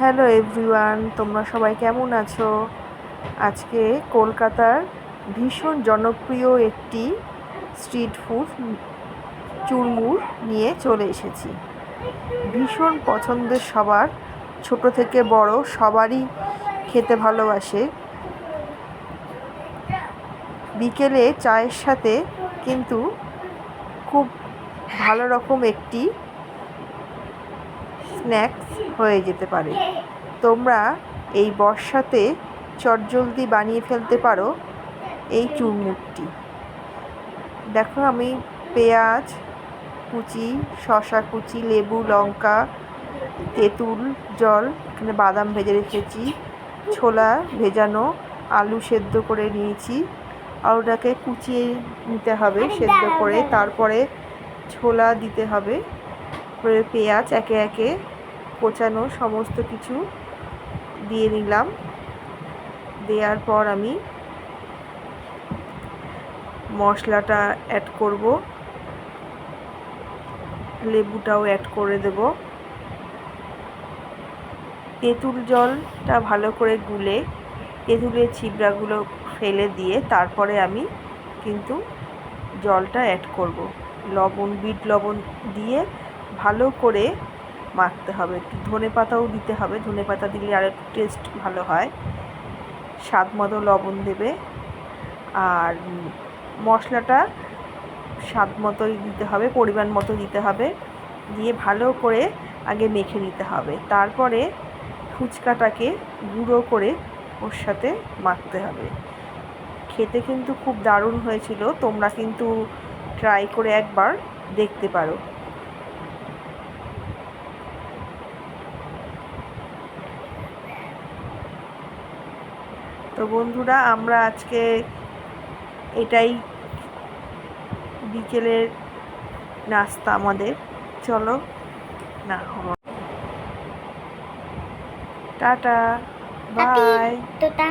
Hello everyone, তোমরা সবাই কেমন আছো? আজকে কলকাতার ভীষণ জনপ্রিয় একটি স্ট্রিট ফুড চুরমুর নিয়ে চলে এসেছি। ভীষণ পছন্দের সবার, ছোট থেকে বড় সবারই খেতে ভালোবাসে। বিকেলে চায়ের সাথে কিন্তু খুব ভালো রকম একটি স্ন্যাক্স হয়ে যেতে পারে। তোমরা এই বর্ষাতে চটজলদি বানিয়ে ফেলতে পারো এই চুরমুরটি। দেখো আমি পেঁয়াজ কুচি, শসা কুচি, লেবু, লঙ্কা, তেঁতুল, জল, এখানে বাদাম ভেজে রেখেছি, ছোলা ভেজানো, আলু সেদ্ধ করে নিয়েছি। আলুটাকে কুচিয়ে নিতে হবে সেদ্ধ করে, তারপরে ছোলা দিতে হবে পেঁয়াজ একে একে কোচানো সমস্ত কিছু দিয়ে নিলাম। দেওয়ার পর আমি মশলাটা অ্যাড করব। লেবুটাও অ্যাড করে দেব। তেঁতুল জলটা ভালো করে গুলে তেঁতুলের ছিবড়াগুলো ফেলে দিয়ে তারপরে আমি কিন্তু জলটা অ্যাড করব। লবণ, বিট লবণ দিয়ে ভালো করে মাখতে হবে। একটু ধনে পাতাও দিতে হবে। ধনে পাতা দিলে আর একটু টেস্ট ভালো হয়। স্বাদ মতো লবণ দেবে। আর মশলাটা স্বাদ মতোই দিতে হবে, পরিমাণ মতো দিতে হবে। দিয়ে ভালো করে আগে মেখে নিতে হবে। তারপরে ফুচকাটাকে গুঁড়ো করে ওর সাথে মাখতে হবে। খেতে কিন্তু খুব দারুণ হয়েছিল। তোমরা কিন্তু ট্রাই করে একবার দেখতে পারো। তো বন্ধুরা আমরা আজকে এটাই বিকেলের নাস্তা আমাদের। চলো না টাটা বাই। টাটা।